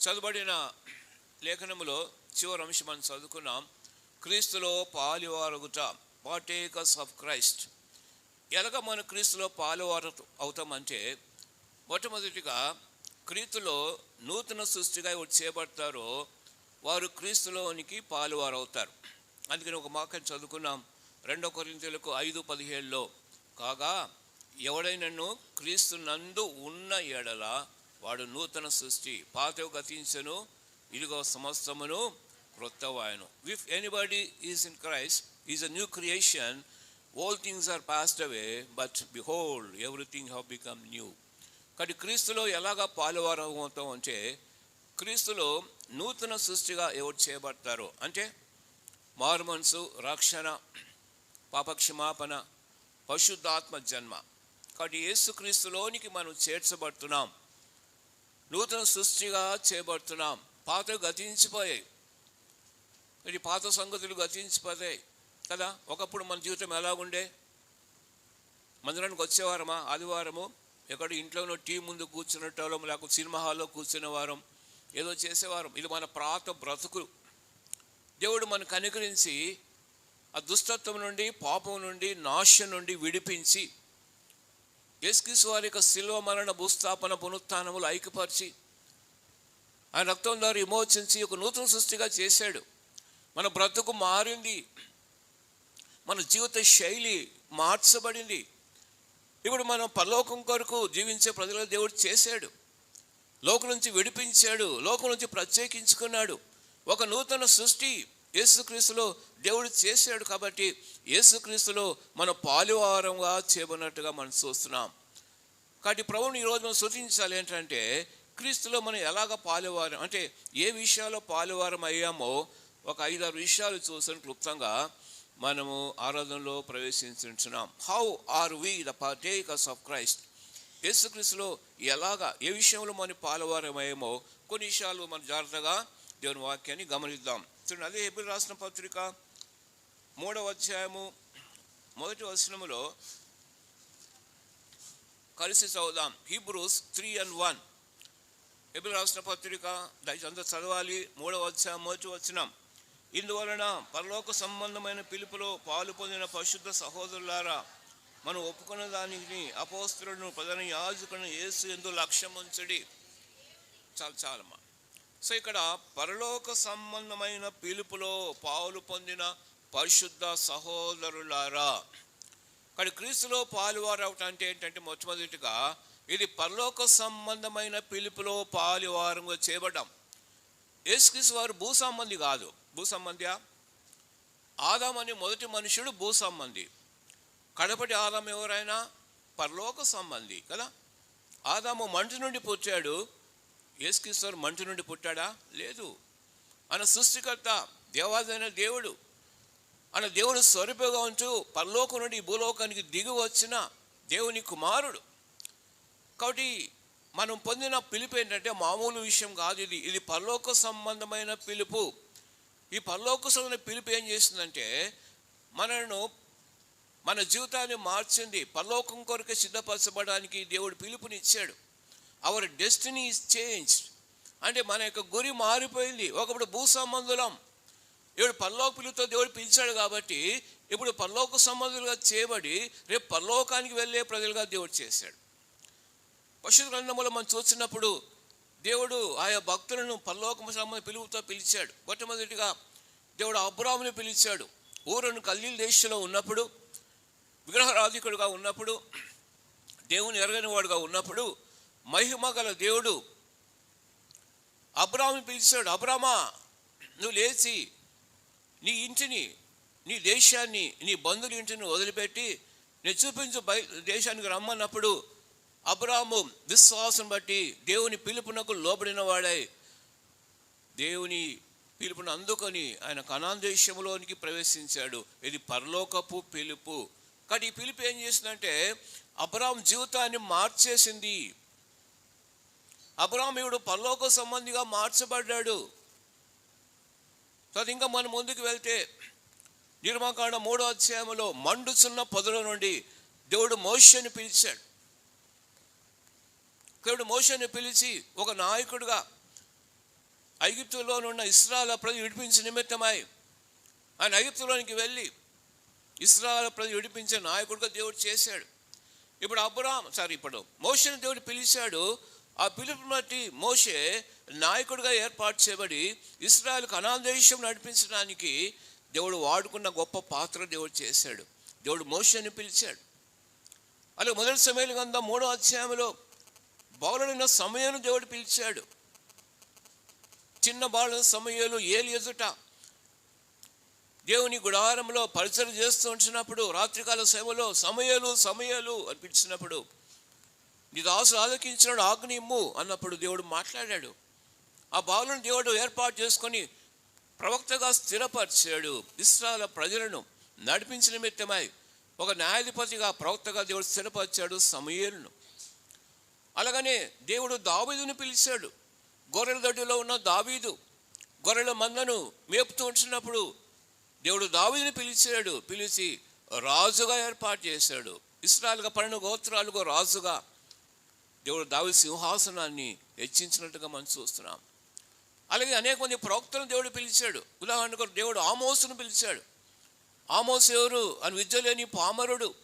చదువుబడిన లేఖనములో చివరి అంశం మనం చదువుకున్నాం క్రీస్తులో పాలివారుగుట పార్టేకర్స్ ఆఫ్ క్రైస్ట్. ఎలాగ మనం క్రీస్తులో పాలువారు అవుతామంటే మొట్టమొదటిగా క్రీస్తులో నూతన సృష్టిగా ఎవరు చేపడతారో వారు క్రీస్తులోనికి పాలువారు అవుతారు అందుకని ఒక మాకని చదువుకున్నాం రెండో కొరింతలకు ఐదు పదిహేడులో కాగా ఎవడైనను క్రీస్తు నందు ఉన్న ఎడల వాడు నూతన సృష్టి పాతవ గతించను ఇదిగో సమస్తమును క్రొత్తవాయను. If anybody is in Christ is a new creation all things are passed away but behold everything have become new కానీ క్రీస్తులో ఎలాగా పాలువారవుతాం అంటే క్రీస్తులో నూతన సృష్టిగా ఎవరు చేయబడతారు అంటే మార్మన్సు రక్షణ పాపక్షమాపణ పరిశుద్ధాత్మ జన్మ. కాబట్టి యేసుక్రీస్తులోనికి మనం చేర్చబడుతున్నాం. నూతన సృష్టిగా చేయబడుతున్నాం పాత గతించిపోయాయి. ఇది పాత సంగతులు గతించిపోతాయి. కదా? ఒకప్పుడు మన జీవితం ఎలా ఉండే మందిరానికి వచ్చేవారమా ఆదివారము. ఎక్కడ ఇంట్లోనో టీ ముందు కూర్చున్నట్టోళ్ళం లేకపోతే సినిమా హాల్లో కూర్చునేవారం. ఏదో చేసేవారం. ఇది మన ప్రాత బ్రతుకులు. దేవుడు మనకు అనుగ్రహించి ఆ దుష్టత్వం నుండి పాపం నుండి నాశం నుండి విడిపించి యేసుక్రీస్తు వారి యొక్క శిల్వ మరణ భూస్థాపన పునరుత్నములు ఐక్యపరిచి ఆయన రక్తం ద్వారా విమోచించి ఒక నూతన సృష్టిగా చేశాడు. మన బ్రతుకు మారింది. మన జీవిత శైలి మార్చబడింది. ఇప్పుడు మనం పరలోకం కొరకు జీవించే ప్రజల దేవుడు చేశాడు. లోకం నుంచి విడిపించాడు. లోకం నుంచి ప్రత్యేకించుకున్నాడు. ఒక నూతన సృష్టి యేసుక్రీస్తులో దేవుడు చేశాడు కాబట్టి యేసుక్రీస్తులో మన పాలువారంగా చేయబడినట్టుగా మనం చూస్తున్నాం. కాబట్టి ప్రభుని ఈరోజు మనం సూచించాలి ఏంటంటే క్రీస్తులో మనం ఎలాగ పాలువారం అంటే ఏ విషయాల్లో పాలువారం అయ్యామో ఒక ఐదారు విషయాలు చూసిన క్లుప్తంగా మనము ఆరాధనలో ప్రవేశించున్నాం how are we the partakers of Christ యేసుక్రీస్తులో ఎలాగా ఏ విషయంలో మనం పాలవారమేమో కొన్ని విషయాలు మనం జాగ్రత్తగా దేవుని వాక్యాన్ని గమనిద్దాం. చూడండి అదే ఎప్పుడు రాసిన పత్రిక మూడవ అధ్యాయము మొదటి వచనములో కలిసి చదువుదాం. Hebrews three and one. ఎప్పుడు రాసిన పత్రిక దయచంతా చదవాలి. మూడవ అధ్యాయం మొదటి వచనం. ఇందువలన పరలోక సంబంధమైన పిలుపులో పాలు పొందిన పరిశుద్ధ సహోదరులారా మనం ఒప్పుకున్న దానికి అపోస్తులను ప్రధాన యాజకులను ఏసు ఎందు లక్ష్యం ఉంచడి చాలు చాలమ్మా. సో ఇక్కడ పరలోక సంబంధమైన పిలుపులో పాలు పొందిన పరిశుద్ధ సహోదరులారా ఇక్కడ క్రీస్తులో పాలువారు అవటం అంటే ఏంటంటే మొట్టమొదటిగా ఇది పరలోక సంబంధమైన పిలుపులో పాలువారంగా చేయబడ్డం. యేసుక్రీస్తు వారు భూ సంబంధి కాదు. భూ సంబంధియా ఆదాం అనే మొదటి మనుషుడు భూ సంబంధి. కడపటి ఆదాం ఎవరైనా? పరలోక సంబంధి కదా? ఆదాము మంటి నుండి పుట్టాడు. యేసుక్రీస్తు మంటి నుండి పుట్టాడా? లేదు. ఆయన సృష్టికర్త దేవాదైన దేవుడు. ఆయన దేవుని స్వరూపంగా ఉంటూ పరలోకం నుండి ఈ భూలోకానికి దిగి వచ్చిన దేవుని కుమారుడు. కాబట్టి మనం పొందిన పిలుపు ఏంటంటే మామూలు విషయం కాదు ఇది. ఇది పరలోక సంబంధమైన పిలుపు. ఈ పరలోక సంబంధమైన పిలుపు ఏం చేస్తుందంటే మనను మన జీవితాన్ని మార్చింది. పరలోకం కొరకు సిద్ధపరచబడడానికి దేవుడు పిలుపునిచ్చాడు. అవర్ డెస్టినీ ఈజ్ చేంజ్ అంటే మన యొక్క గురి మారిపోయింది. ఒకప్పుడు భూ సంబంధులం ఇప్పుడు పరలోక పిలుతో దేవుడు పిలిచాడు కాబట్టి ఇప్పుడు పరలోక సంబంధులుగా చేయబడి రేపు పరలోకానికి వెళ్ళే ప్రజలుగా దేవుడు చేశాడు. పశు గ్రంథములో మనం చూసినప్పుడు దేవుడు ఆయా భక్తులను పరలోకము సంబంధ పిలుపుతో పిలిచాడు. మొట్టమొదటిగా దేవుడు అబ్రాముని పిలిచాడు. ఊరను కల్లీల దేశంలో ఉన్నప్పుడు విగ్రహరాధికుడుగా ఉన్నప్పుడు దేవుని ఎరగని వాడుగా ఉన్నప్పుడు మహిమ గల దేవుడు. అబ్రాముని పిలిచాడు అబ్రామా నువ్వు లేచి నీ ఇంటిని నీ దేశాన్ని నీ బంధువుల ఇంటిని వదిలిపెట్టి నేను చూపించు బయ దేశానికి రమ్మన్నప్పుడు అబ్రాము విశ్వాసం బట్టి దేవుని పిలుపునకు లోబడిన వాడై దేవుని పిలుపును అందుకొని ఆయన కణాన్ దేశంలోనికి ప్రవేశించాడు. ఇది పరలోకపు పిలుపు. కానీ ఈ పిలుపు ఏం చేసిందంటే అబ్రామ్ జీవితాన్ని మార్చేసింది. అబ్రాహ్మీయుడు పరలోక సంబంధిగా మార్చబడ్డాడు. తర్వాత ఇంకా మనం ముందుకు వెళ్తే నిర్మాకాండ మూడో అధ్యాయంలో మండుచున్న పొదల నుండి దేవుడు మోషని పిలిచాడు. దేవుడు మోషని పిలిచి ఒక నాయకుడిగా ఐగిప్తులోనున్న ఇస్రాల ఇస్రాయల్ ప్రజలు విడిపించే నిమిత్తమై ఆయన ఐగుప్తులోనికి వెళ్ళి ఇస్రాల ప్రజలు విడిపించే నాయకుడిగా దేవుడు చేశాడు. ఇప్పుడు అబ్రామ్ సారీ ఇప్పుడు మోషని దేవుడు పిలిచాడు ఆ పిలుపు బట్టి మోషే నాయకుడిగా ఏర్పాటు చేయబడి ఇస్రాయల్కి అనాదేశం నడిపించడానికి దేవుడు వాడుకున్న గొప్ప పాత్ర దేవుడు చేశాడు. దేవుడు మోషని పిలిచాడు. అలాగే మొదటి సమయంలో కంద మూడో అధ్యాయంలో బాలుడైన సమయాన్ని దేవుడు పిలిచాడు. చిన్న బాలుడైన సమయాలు ఏలి ఎదుట దేవుని గుడారంలో పరిచయం చేస్తూ ఉంచినప్పుడు రాత్రికాల సేవలో సమయాలు సమయాలు అని పిలిచినప్పుడు నీ దాసు ఆలకించినాడు ఆగ్నియము అన్నప్పుడు దేవుడు మాట్లాడాడు. ఆ బావులను దేవుడు ఏర్పాటు చేసుకొని ప్రవక్తగా స్థిరపరిచాడు ఇస్రాల ప్రజలను నడిపించిన నిమిత్తమై ఒక న్యాయాధిపతిగా ప్రవక్తగా దేవుడు స్థిరపరిచాడు సమయలను. అలాగనే దేవుడు దావీదుని పిలిచాడు. గొర్రెల దొడ్డిలో ఉన్న దావీదు గొర్రెల మందను మేపుతూ ఉంటున్నప్పుడు దేవుడు దావీదుని పిలిచాడు. పిలిచి రాజుగా ఏర్పాటు చేశాడు. ఇస్రాయల్గా పన్నెండు గోత్రాలుగా రాజుగా దేవుడు దావి సింహాసనాన్ని హెచ్చించినట్టుగా మనం చూస్తున్నాం. అలాగే అనేక మంది ప్రవక్తలను దేవుడు పిలిచాడు. ఉదాహరణకు దేవుడు ఆమోసును పిలిచాడు. ఆమోస్ ఎవరు? అని విద్య లేని పామరుడు.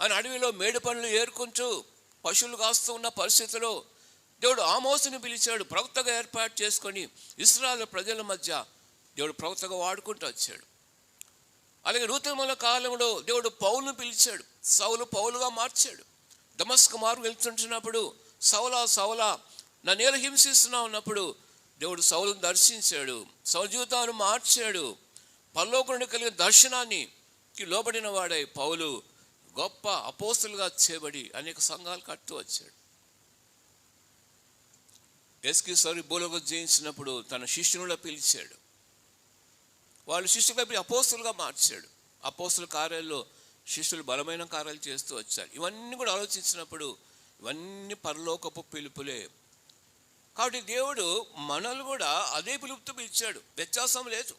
అని అడవిలో మేడి పనులు ఏరుకుంటూ పశువులు కాస్తూ ఉన్న పరిస్థితిలో దేవుడు ఆమోసుని పిలిచాడు. ప్రవక్తగా ఏర్పాటు చేసుకొని ఇస్రాయల్ ప్రజల మధ్య దేవుడు ప్రవక్తగా వాడుకుంటూ వచ్చాడు. అలాగే నూతనముల కాలంలో దేవుడు పౌలును పిలిచాడు. సౌలు పౌలుగా మార్చాడు. దమస్క మారు వెళ్తుంటున్నప్పుడు సౌలా సౌలా నా నేల హింసిస్తున్నా ఉన్నప్పుడు దేవుడు సౌలను దర్శించాడు సౌల జీవితాన్ని మార్చాడు. పల్లోకుండా కలిగిన దర్శనాన్ని కి లోబడిన వాడై పౌలు గొప్ప అపోస్తులుగా చేయబడి అనేక సంఘాలు కట్టు వచ్చాడు. ఎస్కి సరి బోలగ జయించినప్పుడు తన శిష్యునిలా పిలిచాడు. వాళ్ళు శిష్యులు అపోస్తులుగా మార్చాడు. అపోస్తుల కార్యాల్లో శిష్యులు బలమైన కార్యాలు చేస్తూ వచ్చారు. ఇవన్నీ కూడా ఆలోచించినప్పుడు ఇవన్నీ పరలోకపు పిలుపులే. కాబట్టి దేవుడు మనల్ని కూడా అదే పిలుపుతో పిలిచాడు. వ్యత్యాసం లేదు.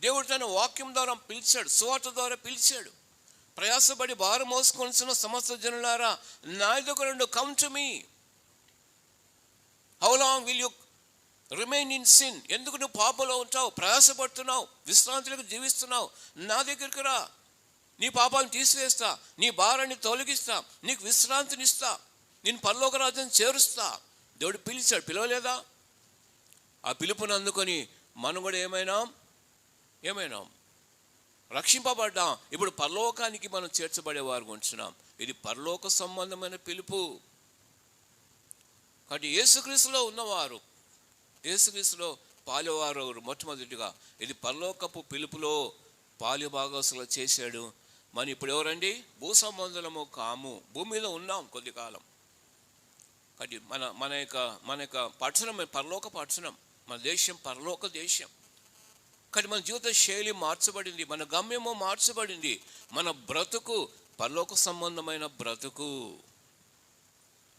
దేవుడు తన వాక్యం ద్వారా పిలిచాడు. సువార్త ద్వారా పిలిచాడు. ప్రయాసపడి భారం మోసుకొనిసిన సమస్త జనులారా నా దగ్గర come to me. How long will you remain in sin ఎందుకు నువ్వు పాపంలో ఉంటావు? ప్రయాసపడుతున్నావు. విశ్రాంతులకు జీవిస్తున్నావు. నా దగ్గరికి రా. నీ పాపాలను తీసివేస్తా. నీ భారాన్ని తొలగిస్తా. నీకు విశ్రాంతినిస్తా. నేను పరలోక రాజ్యం చేరుస్తా. దేవుడు పిలిచాడు. పిలవలేదా? ఆ పిలుపుని అందుకొని మనం కూడా ఏమైనా? ఏమైనా? రక్షింపబడ్డాం. ఇప్పుడు పరలోకానికి మనం చేర్చబడేవారు ఉంటున్నాం. ఇది పరలోక సంబంధమైన పిలుపు. కాబట్టి యేసుక్రీస్తులో ఉన్నవారు యేసుక్రీస్తులో పాలువారు మొట్టమొదటిగా ఇది పరలోకపు పిలుపులో పాలు భాగస్సులో చేశాడు. మనం ఇప్పుడు ఎవరండి? భూ సంబంధులము కాము. భూమి మీద ఉన్నాం కొద్ది కాలం. కాబట్టి మన మన యొక్క మన యొక్క పఠనం పరలోక పఠనం మన దేశం పరలోక దేశం. కానీ మన జీవిత శైలి మార్చబడింది. మన గమ్యము మార్చబడింది. మన బ్రతుకు పరలోక సంబంధమైన బ్రతుకు.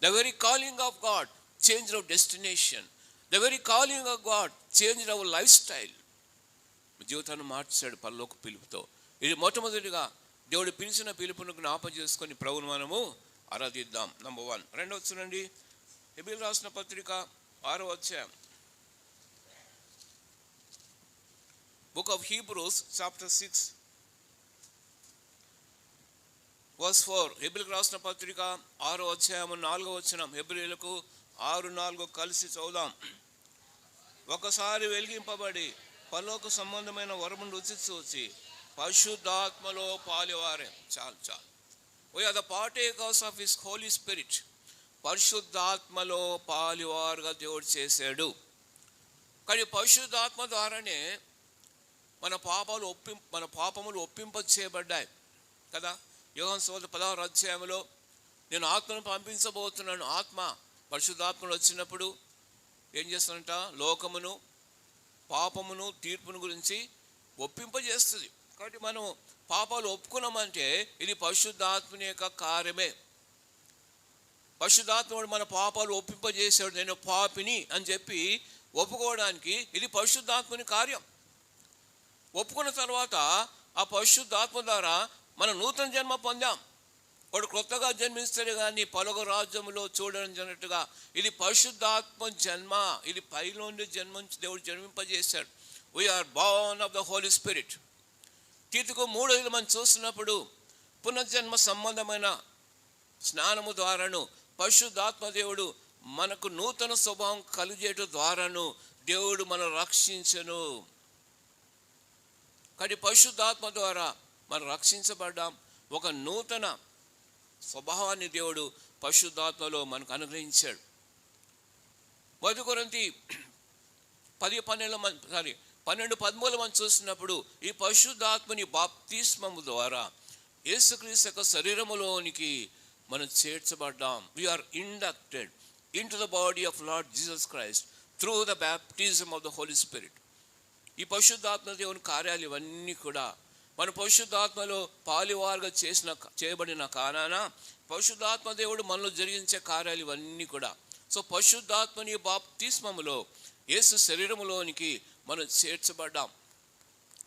The very calling of God change of destination the very calling of God change our lifestyle జీవితాన్ని మార్చాడు పరలోక పిలుపుతో. ఇది మొట్టమొదటిగా దేవుడు పిలిచిన పిలుపును జ్ఞాపం చేసుకొని ప్రభును మనము ఆరాధిద్దాం. నంబర్ వన్ రెండవ చూడండి ఎబిల్ రాసిన పత్రిక ఆరో అధ్యాయం. Book of Hebrews chapter six verse four హెబ్రిల్ రాసిన పత్రిక ఆరో అధ్యాయము నాలుగో వచ్చిన హెబ్రిలకు ఆరు నాలుగు కలిసి చదువుదాం. ఒకసారి వెలిగింపబడి పలోక సంబంధమైన వరమును రుచి చూచి పరిశుద్ధాత్మలో పాలివారే. చాలు చాలు. We are the partakers of his Holy Spirit పరిశుద్ధాత్మలో పాలివారుగా దేవుడు చేశాడు. కానీ పరిశుద్ధాత్మ ద్వారానే మన పాపాలు ఒప్పి మన పాపములు ఒప్పింప చేయబడ్డాయి. కదా? యోగం సోద పదహారు అధ్యాయంలో నేను ఆత్మను పంపించబోతున్నాను ఆత్మ పరిశుద్ధాత్మలు వచ్చినప్పుడు ఏం చేస్తుందంట లోకమును పాపమును తీర్పును గురించి ఒప్పింపజేస్తుంది. కాబట్టి మనం పాపాలు ఒప్పుకున్నామంటే ఇది పరిశుద్ధాత్మని యొక్క కార్యమే. పరిశుద్ధాత్ముడు మన పాపాలు ఒప్పింపజేసాడు నేను పాపిని అని చెప్పి ఒప్పుకోవడానికి ఇది పరిశుద్ధాత్మని కార్యం. ఒప్పుకున్న తర్వాత ఆ పరిశుద్ధాత్మ ద్వారా మనం నూతన జన్మ పొందాం. వాడు కొత్తగా జన్మిస్తాడు కానీ పలుగు రాజ్యంలో చూడడం జరిగినట్టుగా ఇది పరిశుద్ధాత్మ జన్మ ఇది పైలోని జన్మించి దేవుడు జన్మింపజేశాడు. We are born of the Holy Spirit తీతుకు మూడోది మనం చూస్తున్నప్పుడు పునర్జన్మ సంబంధమైన స్నానము ద్వారాను పరిశుద్ధాత్మ దేవుడు మనకు నూతన స్వభావం కలిగేట ద్వారాను దేవుడు మనం రక్షించను. కానీ పరిశుద్ధాత్మ ద్వారా మనం రక్షించబడ్డాం. ఒక నూతన స్వభావాన్ని దేవుడు పరిశుద్ధాత్మలో మనకు అనుగ్రహించాడు. మొదటి కొరంతి పది పన్నెండు మన సారీ పన్నెండు పదమూడు మనం చూసినప్పుడు ఈ పరిశుద్ధాత్మని బాప్తిస్మము ద్వారా యేసుక్రీస్తు యొక్క శరీరములోనికి మనం చేర్చబడ్డాం. We are inducted into the body of Lord Jesus Christ through the baptism of the Holy Spirit ఈ పరిశుద్ధాత్మ దేవుని కార్యాలు ఇవన్నీ కూడా మన పరిశుద్ధాత్మలో పాలివారుగా చేసిన చేయబడిన కారణాన పరిశుద్ధాత్మ దేవుడు మనలో జరిగించే కార్యాలు ఇవన్నీ కూడా. సో పరిశుద్ధాత్మని బాప్తిస్మములో యేసు శరీరములోనికి మనం చేర్చబడ్డాం.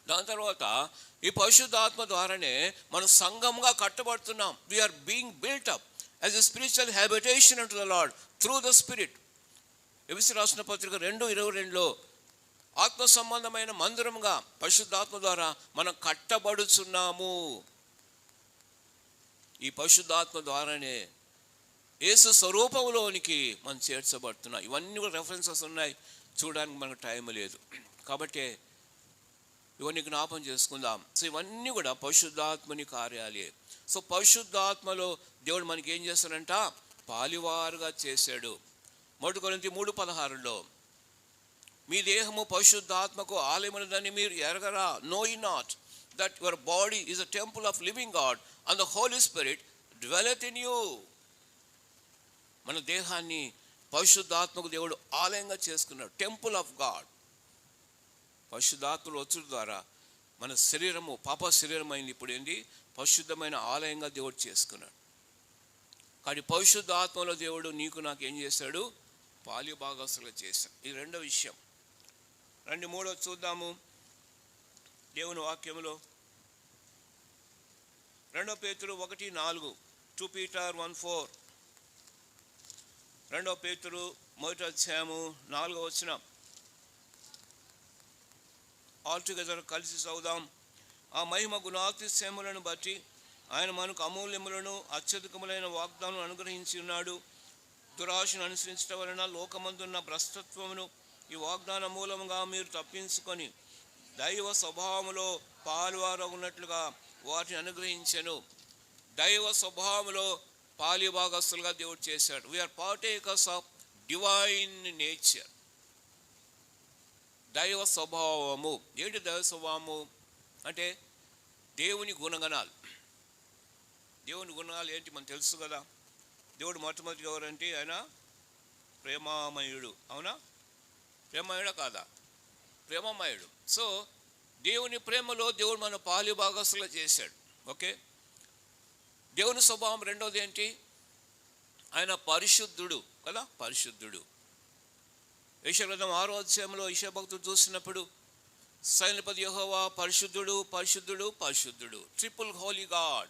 దాని తర్వాత ఈ పరిశుద్ధాత్మ ద్వారానే మనం సంఘంగా కట్టబడుతున్నాం. We are being built up as a spiritual habitation unto the Lord through the Spirit ఎవిసి రాసిన పత్రిక రెండు ఇరవై రెండులో ఆత్మ సంబంధమైన మందిరముగా పరిశుద్ధాత్మ ద్వారా మనం కట్టబడుచున్నాము. ఈ పరిశుద్ధాత్మ ద్వారానే యేసు స్వరూపంలోనికి మనం చేర్చబడుతున్నాం. ఇవన్నీ కూడా రెఫరెన్సెస్ ఉన్నాయి. చూడడానికి మనకు టైం లేదు. కాబట్టి ఇవన్నీ జ్ఞాపం చేసుకుందాం. సో ఇవన్నీ కూడా పరిశుద్ధాత్మని కార్యాలే సో పరిశుద్ధాత్మలో దేవుడు మనకి ఏం చేస్తాడంట? పాలివారుగా చేశాడు. మొదటి కొరింథీ మూడు పదహారులో మీ దేహము పరిశుద్ధాత్మకు ఆలయమైనదని మీరు ఎరగరా? Know ye not that your body is a temple of living God and the Holy Spirit dwelleth in you మన దేహాన్ని పరిశుద్ధాత్మకు దేవుడు ఆలయంగా చేసుకున్నాడు. టెంపుల్ ఆఫ్ గాడ్ పరిశుద్ధాత్మలు వచ్చుడు ద్వారా మన శరీరము పాప శరీరం అయింది ఇప్పుడు ఏంటి పరిశుద్ధమైన ఆలయంగా దేవుడు చేసుకున్నాడు. కానీ పరిశుద్ధాత్మలో దేవుడు నీకు నాకు ఏం చేశాడు? పాలి భాగస్తులుగా చేశాడు. ఇది రెండో విషయం. రెండు మూడో చూద్దాము. దేవుని వాక్యంలో రెండో పేతురు ఒకటి నాలుగు. టూ పీటర్ వన్ ఫోర్ రెండో పేతురు మొదటి అధ్యాయము నాలుగో వచ్చిన ఆల్ టుగెదర్ కలిసి చదువుదాం. ఆ మహిమ గుణాతిశయములను బట్టి ఆయన మనకు అమూల్యములను అత్యధికములైన వాగ్దానం అనుగ్రహించి ఉన్నాడు. దురాశను అనుసరించడం వలన లోకమందున్న భ్రష్టత్వమును ఈ వాగ్దాన మూలముగా మీరు తప్పించుకొని దైవ స్వభావములో పాలువారు ఉన్నట్లుగా వాటిని అనుగ్రహించను. దైవ స్వభావములో పాలిభాగస్తులుగా దేవుడు చేశాడు. We are partakers of divine nature దైవ స్వభావము. ఏంటి దైవ స్వభావము? అంటే దేవుని గుణగణాలు. దేవుని గుణాలు ఏంటి మనకు తెలుసు కదా? దేవుడు మొట్టమొదటి ఎవరంటే ఆయన? ప్రేమామయుడు. అవునా? ప్రేమయుడా కాదా? ప్రేమమయుడు. సో దేవుని ప్రేమలో దేవుడు మన పాలి భాగస్సులు చేశాడు. ఓకే? దేవుని స్వభావం రెండోది ఏంటి? ఆయన పరిశుద్ధుడు కదా? పరిశుద్ధుడు. యశగ్రంథం ఆరో అధ్యాయంలో భక్తుడు చూసినప్పుడు సైన్యపతి యహోవా పరిశుద్ధుడు పరిశుద్ధుడు పరిశుద్ధుడు. ట్రిపుల్ హోలీ గాడ్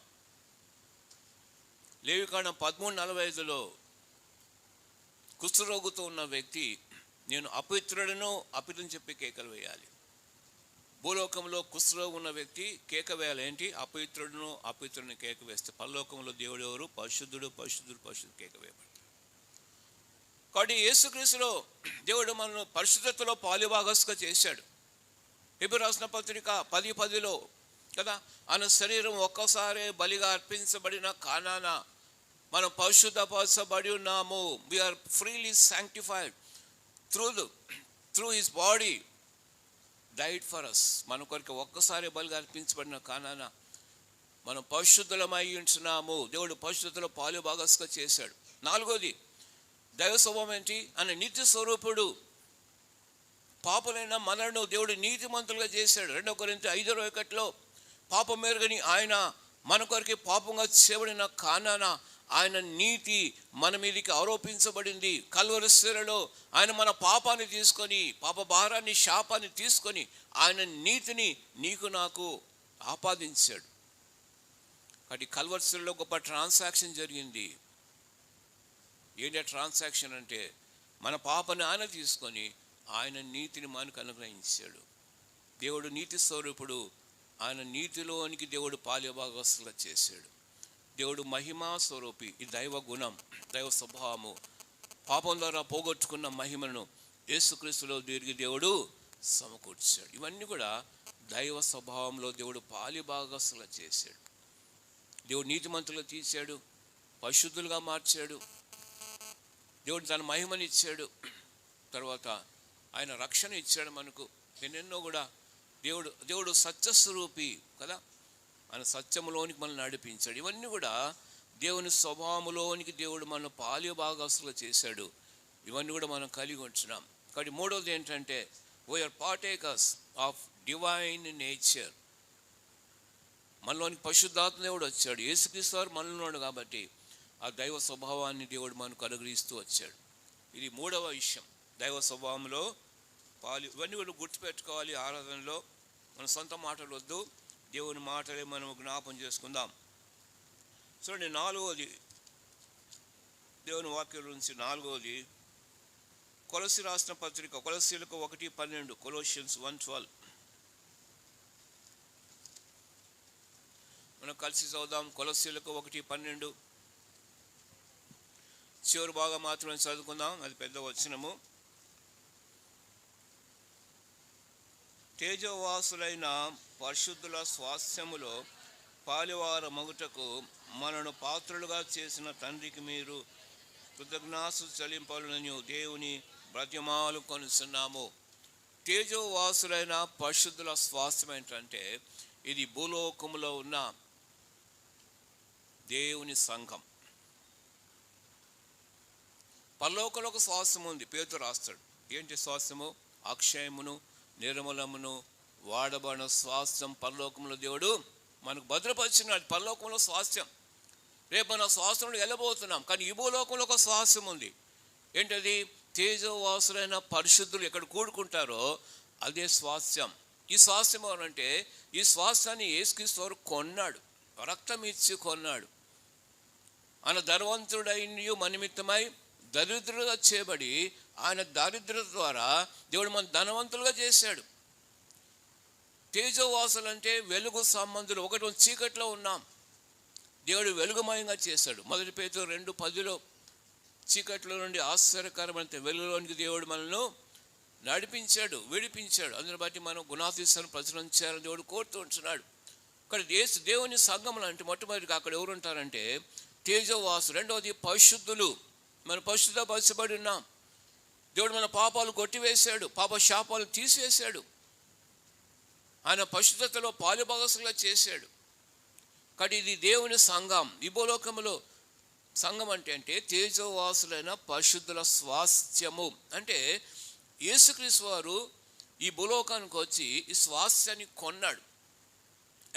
లేవికాండం పదమూడు నలభై ఐదులో కుష్ఠరోగుతో ఉన్న వ్యక్తి నేను అపవిత్రుడను అపితని చెప్పి కేకలు వేయాలి. భూలోకంలో కుష్ఠరోగు ఉన్న వ్యక్తి కేక వేయాలేంటి అపవిత్రుడును అపవిత్రుడిని కేక వేస్తే. పరలోకంలో దేవుడు ఎవరు? పరిశుద్ధుడు పరిశుద్ధుడు పరిశుద్ధుడు కేక వేయబడతాడు. కాబట్టి యేసుక్రీస్తులో దేవుడు మనను పరిశుద్ధతలో పాలిభాగస్గా చేశాడు. ఎప్పుడు రాసిన పత్రిక పది పదిలో కదా ఆయన శరీరం ఒక్కసారే బలిగా అర్పించబడిన కానాన మనం పరిశుద్ధపరచబడి ఉన్నాము. We are freely sanctified through through his body died for us మన కొరకు ఒక్కసారి బలిగా అర్పించబడిన కానాన మనం పరిశుద్ధులమై ఉంటున్నాము. దేవుడు పరిశుద్ధతలో పాలు భాగస్గా చేశాడు. నాలుగోది దైవ స్వభావం ఏంటి? ఆయన నిత్య స్వరూపుడు పాపలైన మనలను దేవుడు నీతిమంతులుగా చేశాడు. రెండో కొరింత ఐదో ఒకటిలో పాపం మెరుగని ఆయన మన కొరికి పాపంగా చేయబడిన కానాన ఆయన నీతి మన మీదకి ఆరోపించబడింది. కల్వరిశిలలో ఆయన మన పాపాన్ని తీసుకొని పాప భారాన్ని శాపాన్ని తీసుకొని ఆయన నీతిని నీకు నాకు ఆపాదించాడు. కాబట్టి కల్వర్సుల్లో గొప్ప ట్రాన్సాక్షన్ జరిగింది. ఏంటి ట్రాన్సాక్షన్ అంటే మన పాపని ఆయన తీసుకొని ఆయన నీతిని మనకు అనుగ్రహించాడు. దేవుడు నీతి స్వరూపుడు ఆయన నీతిలోనికి దేవుడు పాల్యభాగస్తులుగా చేశాడు. దేవుడు మహిమా స్వరూపి. ఈ దైవ గుణం దైవ స్వభావము పాపం ద్వారా పోగొట్టుకున్న మహిమను యేసుక్రీస్తులో తిరిగి దేవుడు సమకూర్చాడు. ఇవన్నీ కూడా దైవ స్వభావంలో దేవుడు పాలిభాగస్తులు చేశాడు. దేవుడు నీతిమంతులు తీశాడు పరిశుద్ధులుగా మార్చాడు. దేవుడు తన మహిమని ఇచ్చాడు. తర్వాత ఆయన రక్షణ ఇచ్చాడు మనకు. ఎన్నెన్నో కూడా దేవుడు దేవుడు సత్యస్వరూపి కదా. ఆయన సత్యములోనికి మనల్ని నడిపించాడు. ఇవన్నీ కూడా దేవుని స్వభావంలోనికి దేవుడు మన పాల్య భాగస్తులు చేశాడు. ఇవన్నీ కూడా మనం కలిగి ఉంటున్నాం. కాబట్టి మూడవది ఏంటంటే we are partakers of divine nature మనలోనికి పరిశుద్ధాత్మ దేవుడు వచ్చాడు. యేసుక్రీస్తు వారు మనలోడు కాబట్టి ఆ దైవ స్వభావాన్ని దేవుడు మనకు అనుగ్రహిస్తూ వచ్చాడు. ఇది మూడవ విషయం. దైవ స్వభావంలో పాలు ఇవన్నీ కూడా గుర్తుపెట్టుకోవాలి. ఆరాధనలో మన సొంత మాటలు వద్దు. దేవుని మాటలే మనం జ్ఞాపం చేసుకుందాం. చూడండి నాలుగోది దేవుని వాక్యం నుంచి నాలుగోది కొలసి రాసిన పత్రిక కొలసీలకు ఒకటి పన్నెండు కొలోషియన్స్ వన్ ట్వెల్వ్. మనం కలిసి చదువుదాం కొలసీలకు ఒకటి పన్నెండు. చివరి బాగా మాత్రమే చదువుకుందాం అది పెద్ద వచ్చినము తేజవాసులైన పరిశుద్ధుల స్వాస్థ్యములో పాలివార మగుటకు మనను పాత్రులుగా చేసిన తండ్రికి మీరు కృతజ్ఞాసు చెల్లింపాలని దేవుని బ్రతిమాలు కొనుస్తున్నాము తేజోవాసులైన పరిశుద్ధుల స్వాస్థ్యం ఏంటంటే ఇది భూలోకములో ఉన్న దేవుని సంఘం. పరలోకంలో ఒక స్వాస్థ్యం ఉంది పేరుతో రాస్తాడు. ఏంటి స్వాస్థ్యము? అక్షయమును నిర్మలమును వాడబడిన స్వాస్థ్యం పరలోకంలో దేవుడు మనకు భద్రపరిచినాడు పరలోకంలో స్వాస్థ్యం. రేపు మన స్వాస్థ్యంలో వెళ్ళబోతున్నాం కానీ ఈ భూలోకంలో ఒక స్వాస్థ్యం ఉంది. ఏంటది? తేజవాసులైన పరిశుద్ధులు ఎక్కడ కూడుకుంటారో అదే స్వాస్థ్యం. ఈ స్వాస్థ్యం ఎవరంటే ఈ స్వాస్థ్యాన్ని ఏసుక్రీస్తు కొన్నాడు. రక్తం ఇచ్చి కొన్నాడు. ఆయన ధనవంతుడైన మనిమిత్తమై నిమిత్తమై దరిద్రులుగా చేయబడి ఆయన దారిద్రత ద్వారా దేవుడు మన ధనవంతులుగా చేశాడు. తేజవాసులు అంటే వెలుగు సంబంధులు. ఒకటి చీకట్లో ఉన్నాం. దేవుడు వెలుగుమయంగా చేశాడు. మొదటి పేరు రెండు పదిలో చీకట్లో నుండి ఆశ్చర్యకరమైన వెలుగులోనికి దేవుడు మనల్ని నడిపించాడు విడిపించాడు. అందుని బట్టి మనం గుణాతీసాన్ని చేయాలని దేవుడు కోరుతూ ఉంటున్నాడు. ఇక్కడ దేశ దేవుని సంఘములు అంటే మొట్టమొదటిగా అక్కడ ఎవరు ఉంటారంటే తేజవాసు రెండవది పరిశుద్ధులు. మన పరిశుద్ధ పరచబడి ఉన్నాం. దేవుడు మన పాపాలు కొట్టివేశాడు పాప శాపాలు తీసివేశాడు. ఆయన పరిశుద్ధతలో పాలుభాగసులుగా చేశాడు. కానీ ఇది దేవుని సంఘం. విభోలోకములో సంఘం అంటే అంటే తేజవాసులైన పరిశుద్ధుల స్వాస్థ్యము. అంటే యేసుక్రీస్తు వారు ఈ భూలోకానికి వచ్చి ఈ స్వాస్థ్యాన్ని కొన్నాడు.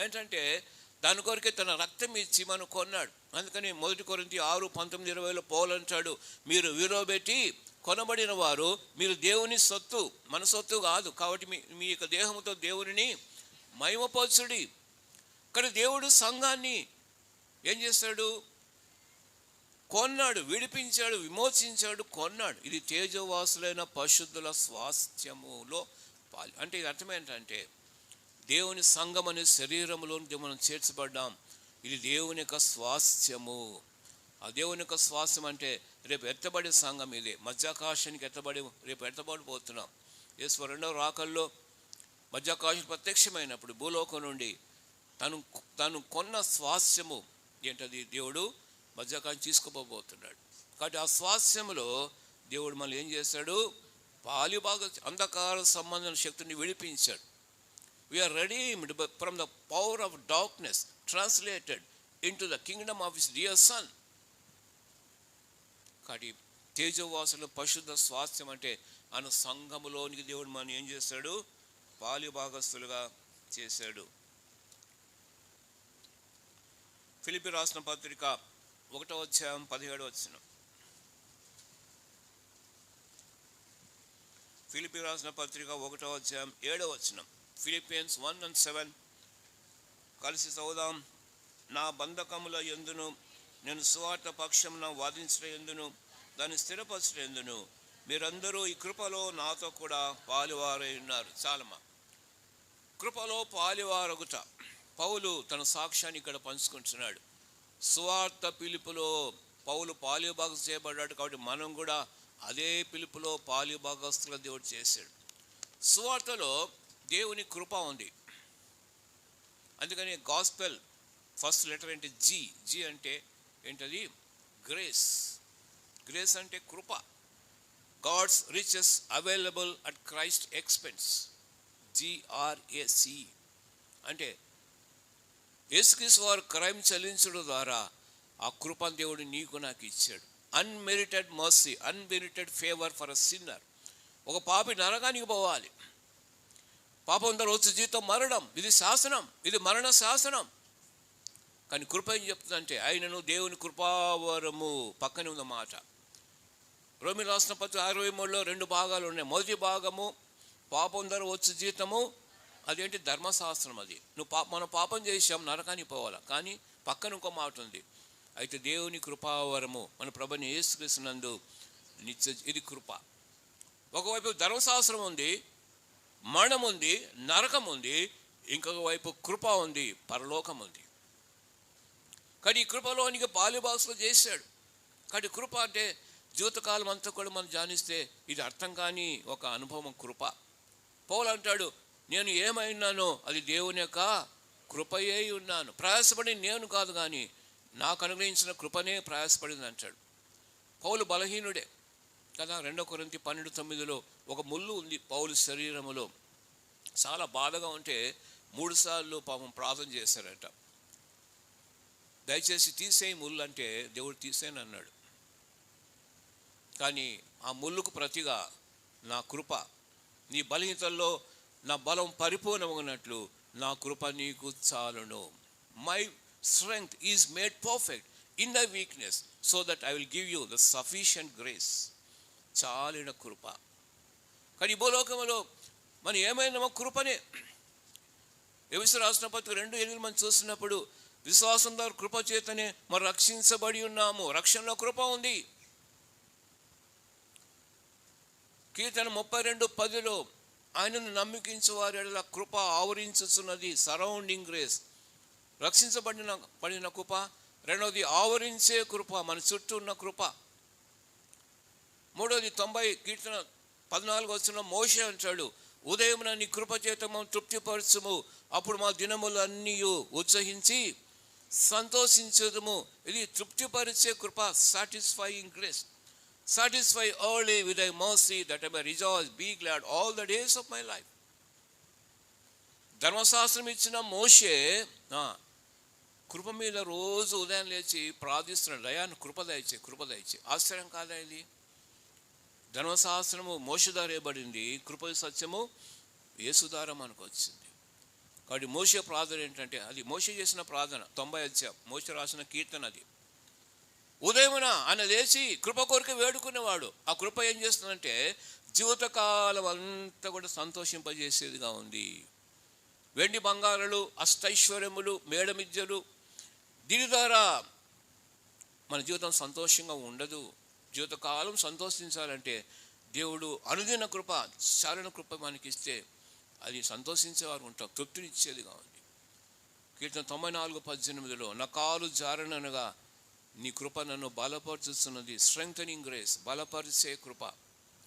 ఏంటంటే దాని కొరకే తన రక్తం ఇచ్చి మనం కొన్నాడు. అందుకని మొదటి కొరింతి ఆరు పంతొమ్మిది ఇరవైలో పోలంటాడు మీరు విలువబెట్టి కొనబడిన వారు మీరు దేవుని సొత్తు మన సొత్తు కాదు. కాబట్టి మీ మీ యొక్క దేహంతో దేవునిని మహిమపరచుడి. కానీ దేవుడు సంఘాన్ని ఏం చేస్తాడు? కొన్నాడు విడిపించాడు విమోచించాడు కొన్నాడు. ఇది తేజవాసులైన పశుద్ధుల స్వాస్థ్యములో పాలి అంటే ఇది అర్థం ఏంటంటే దేవుని సంఘం అనే శరీరంలో మనం చేర్చబడ్డాం. ఇది దేవుని యొక్క స్వాస్థ్యము. ఆ దేవుని యొక్క స్వాస్థ్యం అంటే రేపు ఎత్తబడే సంఘం ఇది. మధ్యాకాశానికి ఎత్తబడి రేపు ఎత్తబడిపోతున్నాం. యేసు రెండవ రాకల్లో మధ్యాకాశం ప్రత్యక్షమైనప్పుడు భూలోకం నుండి తను తను కొన్న స్వాస్యము ఏంటది? దేవుడు మధ్యాకాశం తీసుకుపోబోతున్నాడు. కాబట్టి ఆ స్వాస్యములో దేవుడు మళ్ళీ ఏం చేశాడు? పాలిభాగ అంధకార సంబంధం శక్తిని విడిపించాడు. We are redeemed from the power of darkness translated into the kingdom of his dear son కాబట్టి తేజవాసులు పరిశుద్ధ స్వాస్థ్యం అంటే ఆయన సంఘములోనికి దేవుడు మనం ఏం చేశాడు పాలి భాగస్తులుగా చేశాడు. ఫిలిపి రాసిన పత్రిక ఒకటో అధ్యాయం పదిహేడు వచ్చిన. ఫిలిపి రాసిన పత్రిక ఒకటో అధ్యాయం ఏడో వచ్చిన. Philippians one and seven. కలిసి చదువుదాం. నా బంధకముల ఎందును నేను సువార్త పక్షమున వాదించడం ఎందును దాన్ని స్థిరపరచడం ఎందును మీరందరూ ఈ కృపలో నాతో కూడా పాలువారై ఉన్నారు. చాలమ్మా. కృపలో పాలువారగుట. పౌలు తన సాక్ష్యాన్ని ఇక్కడ పంచుకుంటున్నాడు. సువార్త పిలుపులో పౌలు పాలుభాగం చేయబడ్డాడు కాబట్టి మనం కూడా అదే పిలుపులో పాలుభాగస్తుల దేవుడు చేశాడు. సువార్తలో దేవుని కృప ఉంది. అందుకని గాస్పెల్ ఫస్ట్ లెటర్ అంటే జీ. జీ అంటే ఏంటది? గ్రేస్ గ్రేస్ అంటే కృప. God's riches available at Christ expense G R A C అంటే ఎస్కిస్ వారు క్రైమ్ చెల్లించడం ద్వారా ఆ కృప దేవుడు నీకు నాకు ఇచ్చాడు. Unmerited mercy unmerited favour for a sinner ఒక పాపి నరకానికి పోవాలి. పాపం రోజు జీతం మరణం. ఇది శాసనం. ఇది మరణ శాసనం. కానీ కృప ఏం చెప్తుందంటే ఆయనను దేవుని కృపావరము పక్కనే ఉన్న మాట. రోమి రాసిన పత్రిక అరవై మూడులో రెండు భాగాలు ఉన్నాయి. మొదటి భాగము పాపం ధర వచ్చే జీతము అదేంటి? ధర్మశాస్త్రం అది. నువ్వు పా మనం పాపం చేసాం నరకానికి పోవాలా? కానీ పక్కన ఇంకో మాట ఉంది. అయితే దేవుని కృపావరము మన ప్రభుని ఏసుకృష్ణందు నిత్య ఇది కృప. ఒకవైపు ధర్మశాస్త్రం ఉంది మరణం ఉంది నరకం ఉంది ఇంకొక వైపు కృప ఉంది పరలోకం ఉంది. కానీ ఈ కృపలోనికి బాల్యభాషలో చేశాడు. కానీ కృప అంటే జీవితకాలం అంతా కూడా మనం ధ్యానిస్తే ఇది అర్థం కాని ఒక అనుభవం కృప. పౌలు అంటాడు నేను ఏమైనానో అది దేవుని యొక్క కృపయే ఉన్నాను. ప్రయాసపడి నేను కాదు కానీ నాకు అనుగ్రహించిన కృపనే ప్రయాసపడింది అంటాడు. పౌలు బలహీనుడే. కదా రెండో కొరింతి పన్నెండు తొమ్మిదిలో ఒక ముళ్ళు ఉంది పౌలు శరీరములో. చాలా బాధగా ఉంటే మూడుసార్లు పాపం ప్రార్థన చేశారట. దయచేసి తీసేయి ముళ్ళు అంటే దేవుడు తీసేయని అన్నాడు. కానీ ఆ ముళ్ళుకు ప్రతిగా నా కృప నీ బలహీనతల్లో నా బలం పరిపూర్ణమగినట్లు నా కృప నీకు చాలును. My strength is made perfect in the weakness so that I will give you the sufficient grace చాలిన కృప. కానీ భూలోకంలో మనం ఏమైనా కృపనే. ఎవిసి రాసిన పత్రిక రెండు ఎనిమిది మనం చూసినప్పుడు విశ్వాసం ద్వారా కృప చేతనే మరి రక్షించబడి ఉన్నాము. రక్షణలో కృప ఉంది. కీర్తన ముప్పై రెండు పదిలో ఆయనను నమ్మికించు వారి కృప ఆవరించుతున్నది సరౌండింగ్ గ్రేస్. రక్షించబడిన పడిన కృప రెండవది ఆవరించే కృప మన చుట్టూ ఉన్న కృప. మూడవది తొంభై కీర్తన పద్నాలుగు వచ్చిన మోష అంటాడు ఉదయం నీ కృప చేత మనం తృప్తిపరచుము. అప్పుడు మా దినములన్నీ ఉత్సహించి సంతోషించడము. ఇది తృప్తిపరిచే కృప satisfying grace satisfy only with I mercy that I my rejoice be glad all the days of my life ధర్మశాస్త్రం ఇచ్చిన మోషే కృప మీద రోజు ఉదయం లేచి ప్రార్థిస్తున్న దయాన్ని కృప దయచే కృప దయచే. ఆశ్చర్యం కాదా ఇది? ధర్మశాస్త్రము మోసదారేయబడింది కృప సత్యము యేసుధారం అనుకొచ్చింది కాబట్టి మోసే ప్రార్థన ఏంటంటే అది మోసే చేసిన ప్రార్థన తొంభై అధ్యాయం. మోస రాసిన కీర్తన అది. ఉదయమున ఆయన లేచి కృప కోరిక వేడుకునేవాడు. ఆ కృప ఏం చేస్తుందంటే జీవితకాలం అంతా కూడా సంతోషింపజేసేదిగా ఉంది. వెండి బంగారాలు అష్టైశ్వర్యములు మేడమిద్యలు దీని ద్వారా మన జీవితం సంతోషంగా ఉండదు. జీవితకాలం సంతోషించాలంటే దేవుడు అనుదిన కృప చాలన కృప మనకిస్తే అది సంతోషించేవారు ఉంటాం. తృప్తినిచ్చేదిగా ఉంది కీర్తన తొంభై నాలుగు పద్దెనిమిదిలో నా కాలు జారణనగా నీ కృప నన్ను బలపరుచుతున్నది స్ట్రెంగ్ గ్రేస్ బలపరిచే కృప.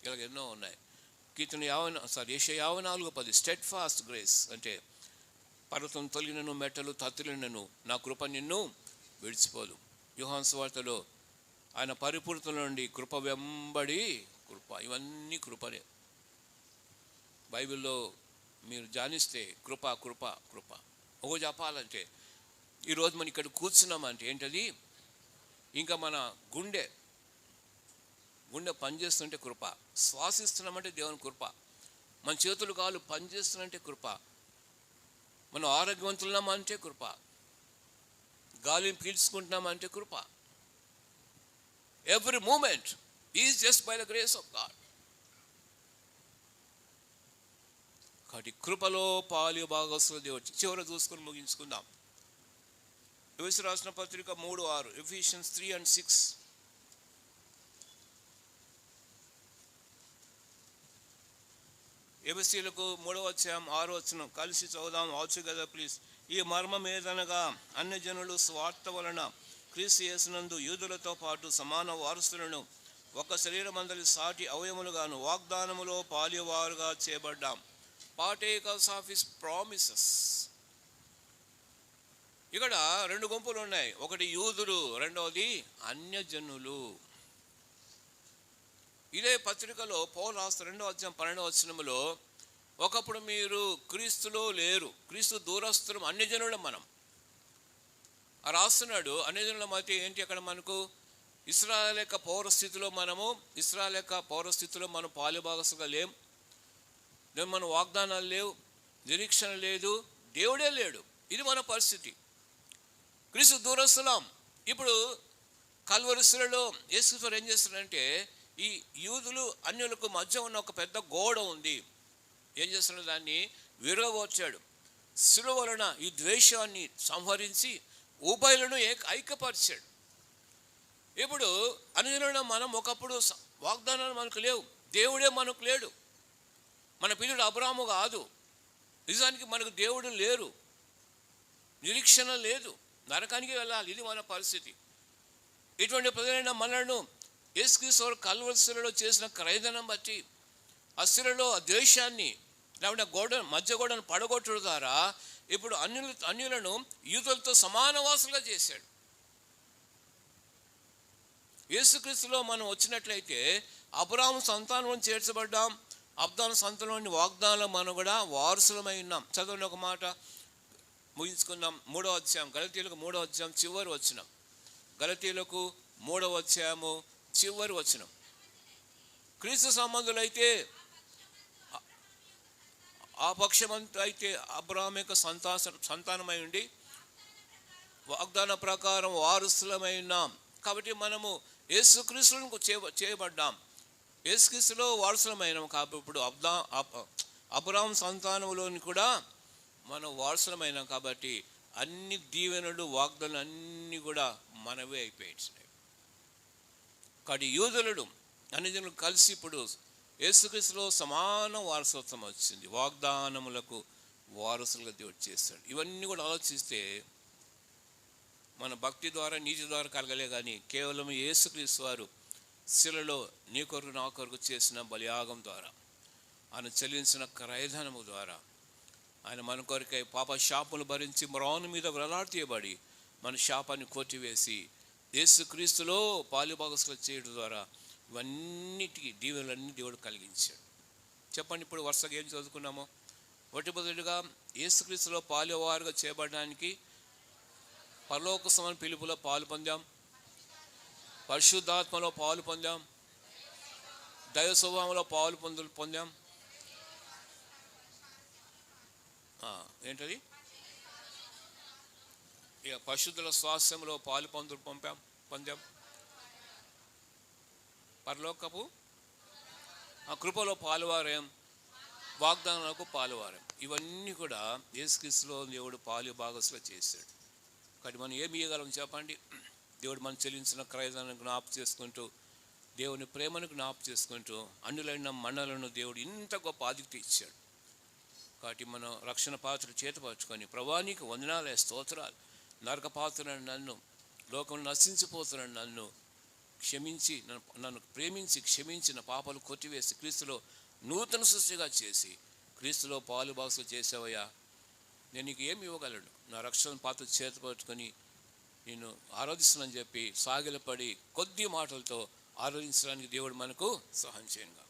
ఇలాగ ఎన్నో ఉన్నాయి. కీర్తన యావ సారీ ఏష యాభై నాలుగు పది స్టెడ్ ఫాస్ట్ గ్రేస్ అంటే పర్వతం తొలినను మెట్టలు తత్తులినను నా కృప నిన్ను విడిచిపోదు. యుహాన్స్ వార్తలో ఆయన పరిపూర్తుల నుండి కృప వెంబడి కృప. ఇవన్నీ కృపనే. బైబిల్లో మీరు జానిస్తే కృప కృప కృప. ఒక చెప్పాలంటే ఈరోజు మనం ఇక్కడ కూర్చున్నామంటే ఏంటది? ఇంకా మన గుండె గుండె పనిచేస్తుంటే కృప. శ్వాసిస్తున్నామంటే దేవుని కృప. మన చేతులు కాళ్ళు పనిచేస్తున్నంటే కృప. మనం ఆరోగ్యవంతులున్నామంటే కృప. గాలిని పీల్చుకుంటున్నామంటే కృప. Every moment is just by the grace of God కాబట్టి కృపలో పాలు భాగస్వ దేవుడు చివర చూసుకొని ముగించుకుందాం. యువసి రాసిన పత్రిక మూడు ఆరు ఎఫిషియన్స్ త్రీ అండ్ సిక్స్. ఎబిసీలకు మూడవ అధ్యాయం ఆరో వచ్చిన కలిసి చదువుదాం ఆల్సో కదా ప్లీజ్. ఈ మర్మం ఏదనగా అన్ని జనులు స్వార్థ వలన క్రీస్తు చేసినందు యూదులతో పాటు సమాన వారసులను ఒక శరీరమందలి సాటి అవయములుగాను వాగ్దానములో పాలివారుగా చేయబడ్డాం. పార్టేకర్స్ ఆఫ్ హిస్ ప్రామిసెస్ ఇక్కడ రెండు గుంపులు ఉన్నాయి. ఒకటి యూదులు రెండవది అన్యజనులు. ఇదే పత్రికలో పౌరాస్త రెండవ రెండో అధ్యాయం పన్నెండవ వచనములో ఒకప్పుడు మీరు క్రీస్తులో లేరు. క్రీస్తు దూరస్తులం అన్యజనులం మనం. రాస్తున్నాడు అన్యజనుల మధ్య ఏంటి అక్కడ మనకు? ఇస్రాయల్ యొక్క పౌరస్థితిలో మనము ఇస్రాయల్ యొక్క పౌరస్థితిలో మనం పాలుభాగస్గా లేం. లేదు మన వాగ్దానాలు లేవు నిరీక్షణ లేదు దేవుడే లేడు. ఇది మన పరిస్థితి. క్రీస్తు దూరస్తున్నాం ఇప్పుడు కల్వరుసులలో యేసుఫర్ ఏం చేస్తున్నాడంటే ఈ యూదులు అన్యులకు మధ్య ఉన్న ఒక పెద్ద గోడ ఉంది. ఏం చేస్తున్నాడు? దాన్ని విరగవచ్చాడు శిలువ వలన ఈ ద్వేషాన్ని సంహరించి ఉభయలను ఏక ఐక్యపరిచాడు. ఇప్పుడు అనుదిన మనం ఒకప్పుడు వాగ్దానాలు మనకు లేవు. దేవుడే మనకు లేడు. మన పిల్లడు అబ్రాహము కాదు. నిజానికి మనకు దేవుడు లేరు. నిరీక్షణ లేదు. నరకానికి వెళ్ళాలి. ఇది మన పరిస్థితి. ఇటువంటి ప్రజలైన మనలను యేసుక్రీశ్వరు కల్వల్సులలో చేసిన క్రైదనం బట్టి అస్థిరలో ఆ ద్వేషాన్ని లేకుంటే గోడ మధ్య గోడను పడగొట్టడం ద్వారా ఇప్పుడు అన్యులు అన్యులను యూదులతో సమానవాసులుగా చేశాడు. యేసుక్రీస్తులో మనం వచ్చినట్లయితే అబ్రాహం సంతానం చేర్చబడ్డాం. అబ్దాన సంతానంలోని వాగ్దానం మనం కూడా వారసులమై ఉన్నాం. చదవండి ఒక మాట ముగించుకుందాం. మూడో అధ్యాయం. గలతీలకు మూడో అధ్యాయం చివరి వచ్చినాం గలతీలకు మూడవ అధ్యాయము చివరి వచ్చినాం క్రీస్తు సంబంధులైతే ఆ- ఆ పక్షమంతా అయితే అబ్రాహం యొక్క సంతాస సంతానమై ఉండి వాగ్దాన ప్రకారం వారసులమై ఉన్నాం. కాబట్టి మనము యేసుక్రీస్తులకు చేయ చేయబడ్డాం. యేసుక్రీస్తులో వారసులమైన కాబట్టి ఇప్పుడు అబ్దా అబ్- అబ్రాహం సంతానంలోని కూడా మనం వారసులమైనాం కాబట్టి అన్ని దీవెనలు వాగ్దానాలు అన్నీ కూడా మనవే అయిపోయినాయి. కాబట్టి యూదులడు అన్ని జనులు కలిసి ఇప్పుడు యేసుక్రీస్తులో సమాన వారసత్వం వచ్చింది. వాగ్దానములకు వారసులుగా దేవుడు చేస్తాడు. ఇవన్నీ కూడా ఆలోచిస్తే మన భక్తి ద్వారా నీతి ద్వారా కలగలే కానీ కేవలం యేసుక్రీస్తు వారు శిలలో నీ కొరకు నా కొరకు చేసిన బలియాగం ద్వారా ఆయన చెల్లించిన క్రయధనము ద్వారా ఆయన మన కొరకై పాప శాపములు భరించి మ్రాను మీద వ్రలాడతీయబడి మన శాపాన్ని కొట్టివేసి యేసుక్రీస్తులో పాలుభాగస్లో చేయడం ద్వారా ఇవన్నిటికీ దీవెనలన్నీ దేవుడు కలిగించాడు. చెప్పండి ఇప్పుడు వరుసగా ఏం చదువుకున్నామో? మొట్టమొదటిగా యేసుక్రీస్తులో పాలువారుగా చేయబడడానికి పరలోక సమాన పిలుపులో పాలు పొందాం. పరిశుద్ధాత్మలో పాలు పొందాం. దైవ స్వభావంలో పాలు పొందు పొందాం. ఏంటది? ఇక పరిశుద్ధుల స్వాస్థ్యంలో పాలు పొందు పంపాం పొందాం. పరలోకపు ఆ కృపలో పాలువారేం. వాగ్దానాలకు పాలువారం. ఇవన్నీ కూడా యేసుక్రీస్తులో దేవుడు పాలు భాగస్లో చేశాడు. కాబట్టి మనం ఏమి ఇవ్వగలం చెప్పండి? దేవుడు మనం చెల్లించిన క్రయదాన్ని జ్ఞాపకం చేసుకుంటూ దేవుని ప్రేమను జ్ఞాపకం చేసుకుంటూ అన్నులైన మనలను దేవుడు ఇంత గొప్ప ఆధిక్యత ఇచ్చాడు. కాబట్టి మనం రక్షణ పాత్ర చేతపరచుకొని ప్రభానికి వందనాలే స్తోత్రాలు. నరక పాత్రను నన్ను లోకం నశించిపోతున్న నన్ను క్షమించి నన్ను నన్ను ప్రేమించి క్షమించి నా పాపాలు కొట్టివేసి క్రీస్తులో నూతన సృష్టిగా చేసి క్రీస్తులో పాలు బాక్సులు చేసావయ్యా. నేను నీకు ఏమి ఇవ్వగలను? నా రక్షణ పాత్ర చేతపరచుకొని నేను ఆరాధిస్తున్నానని చెప్పి సాగిలపడి కొద్ది మాటలతో ఆరాధించడానికి దేవుడు మనకు సహాయం చేయంగా